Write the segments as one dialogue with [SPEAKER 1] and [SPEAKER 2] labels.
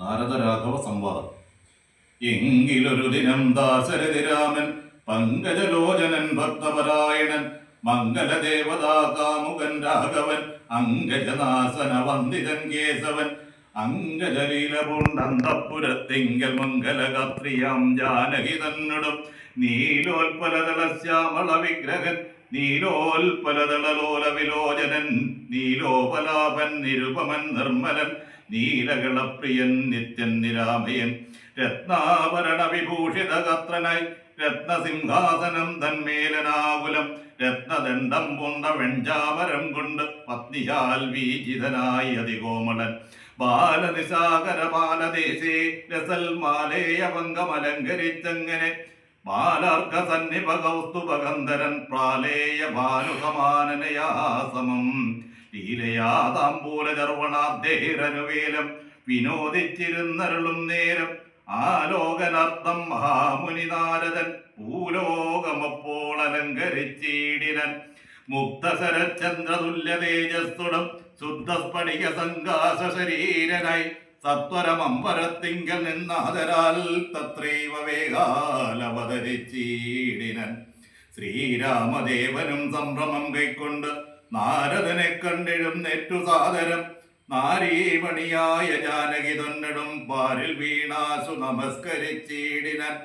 [SPEAKER 1] നാരദരാഘവ സംവാദം എങ്കിലൊരു ദിനം ദാസരതിരാമൻ പങ്കജലോചനൻ ഭക്തപരായണൻ മംഗലദേവതാ കാമുകൻ രാഘവൻ അങ്കജനാസന വന്ദിതൻ കേശവൻ അങ്കജലീല പൂണ്ടന്തപുരത്തിങ്കൽ മംഗലകത്രിയാം ജാനകി തന്നിടും. നീലോൽപലതള ശ്യാമള വിഗ്രഹൻ നീലോൽപലതളലോല വിലോചനൻ നീലോപലാപൻ നിരുപമൻ നിർമ്മലൻ നീലകളപ്രിയൻ നിത്യൻ നിരാമയൻ. രത്നാഭരണ വിഭൂഷിത കത്രനായി രത്നസിംഹാസനം തന്മേലനാകുലം. രത്നദണ്ഡം പൂണ്ട വെഞ്ചാവരം കൊണ്ട് പത്നിയാൽ വീജിതനായി അതികോമളൻ. ബാലനിസാകര ബാലദേശേ രസൽ മാലേയ പങ്കമലങ്കരിച്ചങ്ങനെ. ബാലാർക്ക സന്നിപകൗസ്തുപകന്ധരൻ പ്രാലേയ ഭാനുസമാനനയാ സമം ലീലയാ താമ്പൂല ചർവണാദ്ദേരനുവേലം വിനോദിച്ചിരുന്നരുളും നേരം ആലോകനർത്ഥം മഹാമുനി നാരദൻ ഭൂലോകമപ്പോൾ അലങ്കരിച്ചീടിനൻ മുക്തശരചന്ദ്രതുല്യ തേജസ്സുടം ശുദ്ധസ്ഫടിക സങ്കാശ ശരീരനായി സത്വരമമ്പരത്തിങ്കൽ നിന്നാദരാൽ തത്രൈവ വേഗാലവതരിച്ചീടിനൻ. ശ്രീരാമദേവനും സംഭ്രമം കൈക്കൊണ്ട് നാരദനെ കണ്ടിടും നെറ്റു സാദരം. നാരീമണിയായ ജാനകി തൊന്നിടും പാരിൽ വീണാസു നമസ്കരിച്ചീടിനൻ.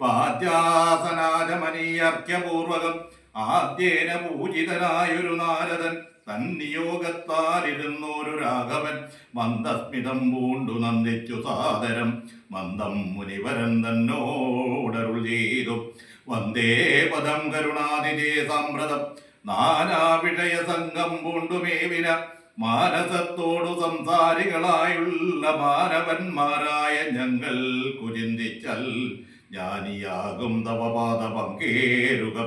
[SPEAKER 1] പാദ്യാസനാജമനീയർക്യപൂർവകം ആദ്യേന പൂജിതനായൊരു നാരദൻ. തന്നിയോഗത്താലിരുന്നോരു രാഘവൻ. മന്ദസ്മിതം പൂണ്ടു നന്ദിച്ചു സാദരം. മന്ദം മുനിവരൻ തന്നോടരുൾ ചെയ്തു. വന്ദേ പദം കരുണാതിജേ സാമ്പ്രതം. നാനാവിഷയ സംഘം പൂണ്ടുമേവിന മാനസത്തോടു സംസാരികളായുള്ള മാനവന്മാരായ ഞങ്ങൾ കുചിന്തിച്ചൽ ജ്ഞാനിയാകും തവപാത പങ്കേരുക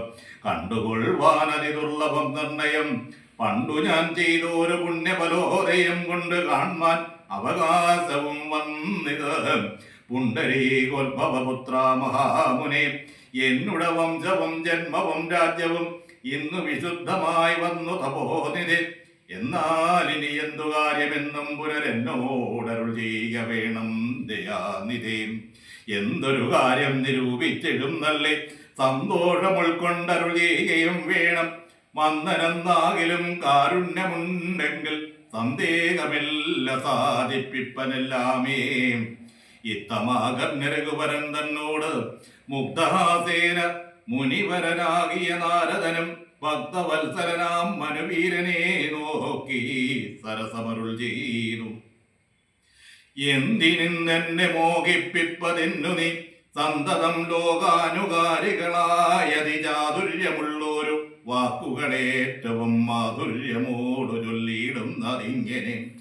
[SPEAKER 1] കണ്ടുകൊള്ളുവാനതി ദുർലഭം നിർണയം. പണ്ടു ഞാൻ ചെയ്തോരു പുണ്യബലോദയം കൊണ്ട് കാണുവാൻ അവകാശവും വന്നിത്. പുണ്ടരീകോത്ഭവപുത്ര മഹാമുനെ എന്നുട വംശവും ജന്മവും രാജ്യവും ഇന്നു വിശുദ്ധമായി വന്നു തപോനിധി. എന്നാൽ ഇനി എന്തു കാര്യമെന്നും പുനരെന്നോടരുൾ ചെയ്യുക വേണം ദയാനിധി. എന്തൊരു കാര്യം നിരൂപിച്ചിടും നല്ലേ. സന്തോഷം ഉൾക്കൊണ്ടരുൾ ചെയ്യുകയും വേണം. മന്ദനെന്നാകിലും കാരുണ്യമുണ്ടെങ്കിൽ സന്ദേഹമില്ല സാധിപ്പിപ്പനെല്ലാമേ. ഇത്തമാകർ ഇത്തമാകർഞ്ഞരഘുവരൻ തന്നോട് മുഗ്ധഹാസേന മുനിവരനാകിയ നാരദനും ഭക്തവത്സരനാം മനുവീരനെ നോക്കി സരസമരുൾ ചെയ്യുന്നു എന്തിനെന്നെ മോഹിപ്പിപ്പതിന്നു നീ സന്തതം ലോകാനുകാരികളായതി ചാതുര്യമുള്ളൊരു വാക്കുകളേറ്റവും മാധുര്യമോടു ചൊല്ലിയിടുന്നതിങ്ങനെ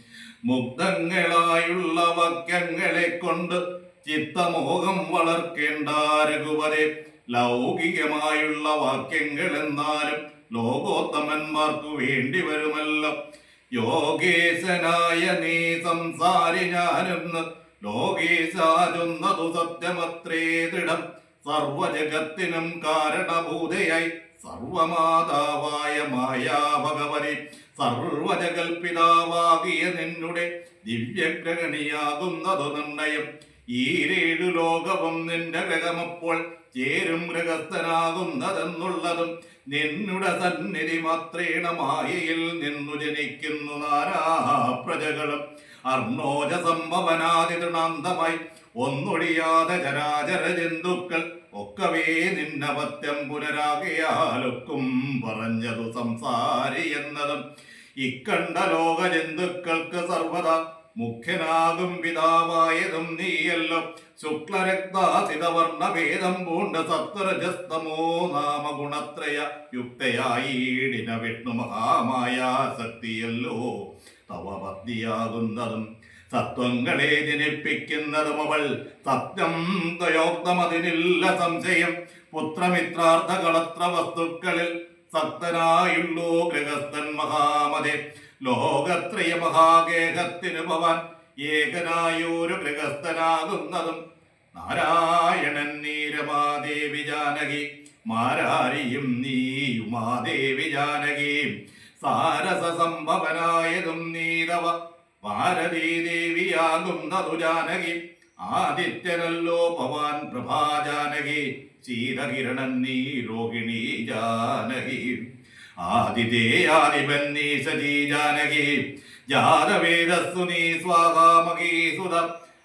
[SPEAKER 1] മുഗ്ധങ്ങളായുള്ള വക്യങ്ങളെ കൊണ്ട് ചിത്തമോഹം വളർക്കേണ്ട രഘുപതെ ലൗകികമായുള്ള വാക്യങ്ങൾ എന്നാലും ലോകോത്തമന്മാർക്കു വേണ്ടി വരുമല്ലോ യോഗേശനായ നീ സംസാരി ഞാനെന്ന് ലോകേശാചൊന്നതു സത്യമത്രേ ദൃഢം സർവജഗത്തിനും കാരണഭൂതയായി സർവമാതാവായ മായാ ഭഗവതി സർവജകൽപിതാവാകിയ നിന്നുടെ ദിവ്യഗ്രഹണിയാകുന്നതു നിർണയം. ഈരേഴു ലോകവും നിന്റെ ഗ്രഹമപ്പോൾ ചേരും ഗൃഹസ്ഥനാകുന്നതെന്നുള്ളതും നിന്നുടെ സന്നിധി മാത്രേണ മായയിൽ നിന്നു ജനിക്കുന്നു നാരാ അർണോജ സംഭവനാതി തൃണാന്തമായി ഒന്നൊഴിയാതെ ചരാചര ജന്തുക്കൾ ഒക്കവേ നിന്നപത്യം പുനരാകയാലൊക്കും പറഞ്ഞതു സംസാരി എന്നതും. ഇക്കണ്ട ലോക ജന്തുക്കൾക്ക് സർവദാ മുഖ്യനാകും പിതാവായതും നീയല്ലോ. ശുക്ലരക്താസിതവർണഭേദം പൂണ്ട സത്വരജസ്തമോ നാമ ഗുണത്രയ യുക്തയായിടിന വിഷ്ണു മഹാമായ ശക്തിയല്ലോ തവ പത്നിയാകുന്നതും തത്വങ്ങളെ ജനിപ്പിക്കുന്നതും അവൾ സത്യം ത്വയോക്തമതിനില്ല സംശയം. പുത്രമിത്രാർത്ഥകളത്ര വസ്തുക്കളിൽ സക്തനായുള്ളൂ ഗൃഹസ്ഥൻ മഹാമതെ. ലോകത്രയ മഹാഗേഹത്തിന് ഭവാൻ ഏകനായൊരു ഗൃഹസ്ഥനാകുന്നതും നാരായണൻ നീരമാദേവി ജാനകി മാരാരിയും നീയുമാദേവി ഉമാദേവി ജാനകി. സാരസ സംഭവനായതും നീതവ ഭാരതീ ദേവിയാകുന്നതു ജാനകി. ആദിത്യനല്ലോ ഭവാൻ പ്രഭാജാനകി ശീതകിരണൻ നീ രോഹിണി ജാനകി. ആദിതേയാദിപൻ നീ സജീ ജാനകി. ജാതവേദസ്സു നീ സ്വാഹാമകീ സുത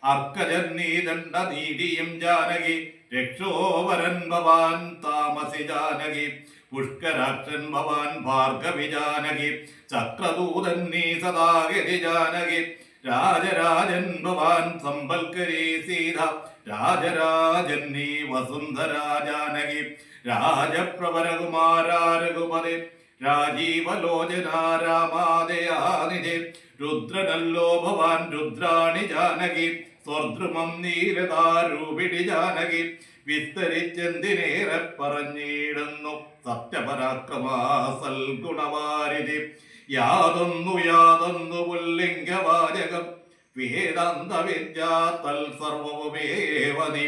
[SPEAKER 1] അർക്കജൻ നീ ദണ്ഡ നീതിയും ജാനകി രക്ഷോവരൻ ഭവാൻ താമസി ജാനകി പുഷ്കരാക്ഷൻ ഭവാൻ ഭാർഗവി ജാനകി ചക്രദൂതൻ നീ സദാഗതി ജാനകി രാജരാജൻ ഭവാൻ സമ്പൽക്കരി സീത. രാജരാജൻ നീ വസുന്ധരാ ജാനകി രാജപ്രവരകുമാരാ രഘുപതി രാജീവലോചന രാമാദയാനിധി രുദ്രനല്ലോ ഭവാൻ രുദ്രാണി ജാനകി. സ്വർദ്രുമം നീരതാരൂപിണി ജാനകി. വിസ്തരിച്ചെന്തിനേറെ പറഞ്ഞിടുന്നു. സത്യപരാക്രമാസൽ ഗുണവാരിധി. യാതൊന്നു യാതൊന്നു പുല്ലിംഗവാചകം. വേദാന്ത വിദ്യാ തൽ സർവവുമേവനി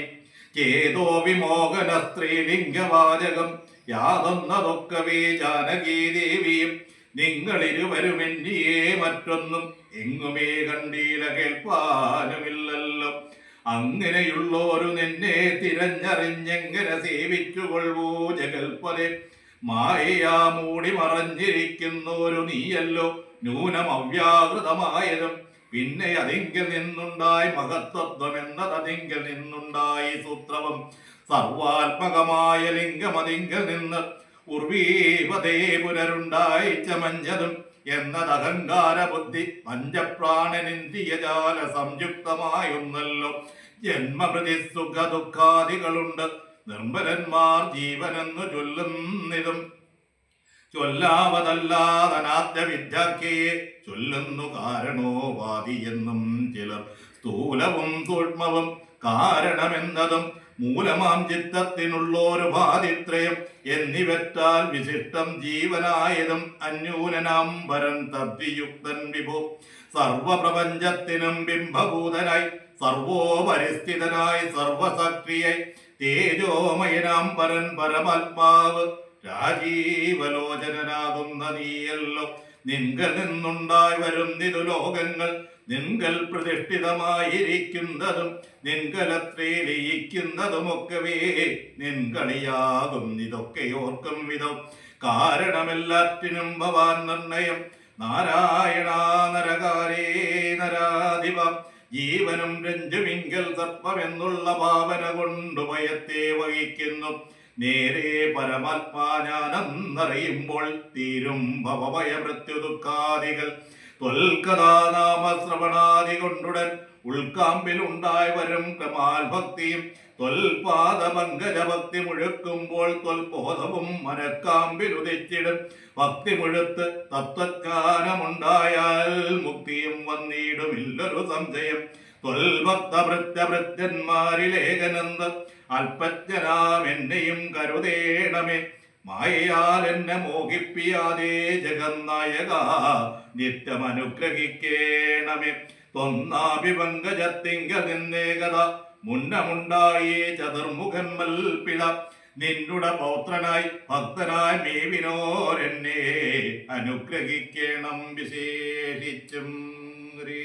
[SPEAKER 1] ചേതോ വിമോഹന സ്ത്രീലിംഗവാചകം യാതൊന്നതൊക്കവേ ജാനകീ ദേവിയും നിങ്ങളിരുവരും എന്നിയെ മറ്റൊന്നും എങ്ങുമേ കണ്ടീല കേൾപ്പാനുമില്ലല്ലോ. അങ്ങനെയുള്ളോരു നിന്നെ തിരഞ്ഞറിഞ്ഞെങ്ങനെ സേവിച്ചുകൊള്ളൂ ജഗൽപതെ. മായയാ മൂടി മറഞ്ഞിരിക്കുന്നോരു നീയല്ലോ ന്യൂനം അവ്യാകൃതമായതും. പിന്നെ അതിങ്കിൽ നിന്നുണ്ടായി മഹത്വത്വം അതിങ്കിൽ നിന്നുണ്ടായി സൂത്രവും. സർവാത്മകമായ ലിംഗം അതിങ്കൽ നിന്ന് ഉർവീപതേ പുനരുണ്ടായി ചമഞ്ഞതും എന്നത് അഹങ്കാര ബുദ്ധി പഞ്ചപ്രാണനിന്ദ്രിയജാല സംയുക്തമായൊന്നല്ലോ. ജന്മപ്രതി സുഖ ദുഃഖാദികളുണ്ട് നിർമ്മലന്മാർ ജീവനെന്നു ചൊല്ലുന്നിതും. ചൊല്ലാവതല്ലാതനാദ്യ വിദ്യാഖ്യയെ ചൊല്ലുന്നു കാരണോ വാദി എന്നും ചിലർ. സ്ഥൂലവും സൂക്ഷ്മവും കാരണമെന്നതും മൂലമാം ചിത്തത്തിനുള്ളൊരു ബാധിത്രയം എന്നിവറ്റാൽ വിശിഷ്ടം ജീവനായതും അന്യൂനനാം വരൻ തദ്വിയുക്തൻ വിഭു. സർവപ്രപഞ്ചത്തിനും ബിംബഭൂതനായി സർവോപരിസ്ഥിതനായി സർവസക്രിയായി തേജോമയനാം പരൻ പരമാത്മാവ്. രാജീവലോചനനാകുന്ന നീയല്ലോ നിങ്കൽ നിന്നുണ്ടായി വരും ലോകങ്ങൾ. നിങ്കൽ പ്രതിഷ്ഠിതമായിരിക്കുന്നതും നിൻകലത്രേ ലയിക്കുന്നതുമൊക്കവേ നിൻകളിയാകും ഇതൊക്കെ ഓർക്കും വിധം. കാരണമെല്ലാറ്റിനും ഭവാൻ നിർണയം നാരായണ നരകാരേ നരാധിപ. ജീവനും രഞ്ജുമിങ്കൽ സർപ്പമെന്നുള്ള ഭാവന കൊണ്ടു ഭയത്തെ വഹിക്കുന്നു. നേരെ പരമാത്മാഞാനെന്നറിയുമ്പോൾ തീരും ഭവഭയ ദുഃഖാദികൾ തൊൽക്കഥാനാമശ്രവണാദി കൊണ്ടുടൻ ഉൾക്കാമ്പിൽ ഉണ്ടായി വരും ക്രമാൽ ഭക്തിയും തൊൽപാദ പങ്കജഭക്തി മുഴുക്കുമ്പോൾ തൊൽബോധവും മനക്കാമ്പിൽ ഉദിച്ചിടും ഭക്തി മുഴുത്ത് തത്വജ്ഞാനമുണ്ടായാൽ മുക്തിയും വന്നിടുമില്ലൊരു സംശയം. തൊൽഭക്തഭൃത്യഭൃത്യന്മാരിലേഖനന്ദ അല്പജ്ഞനാം എന്നെയും കരുതേണമേ. മായയാൽ എന്നെ മോഹിപ്പിയാതെ ജഗന്നായക നിത്യം അനുഗ്രഹിക്കേണമേ തൊന്നാഭിപങ്കജത്തിങ്ക നിന്നേകത മുന്നമുണ്ടായി ചതുർമുഖൻ മൽപ്പിട നിന്നുടെ പൗത്രനായി ഭക്തനായ മേവിനോരെന്നെ അനുഗ്രഹിക്കണം വിശേഷിച്ചും ഹ്രീ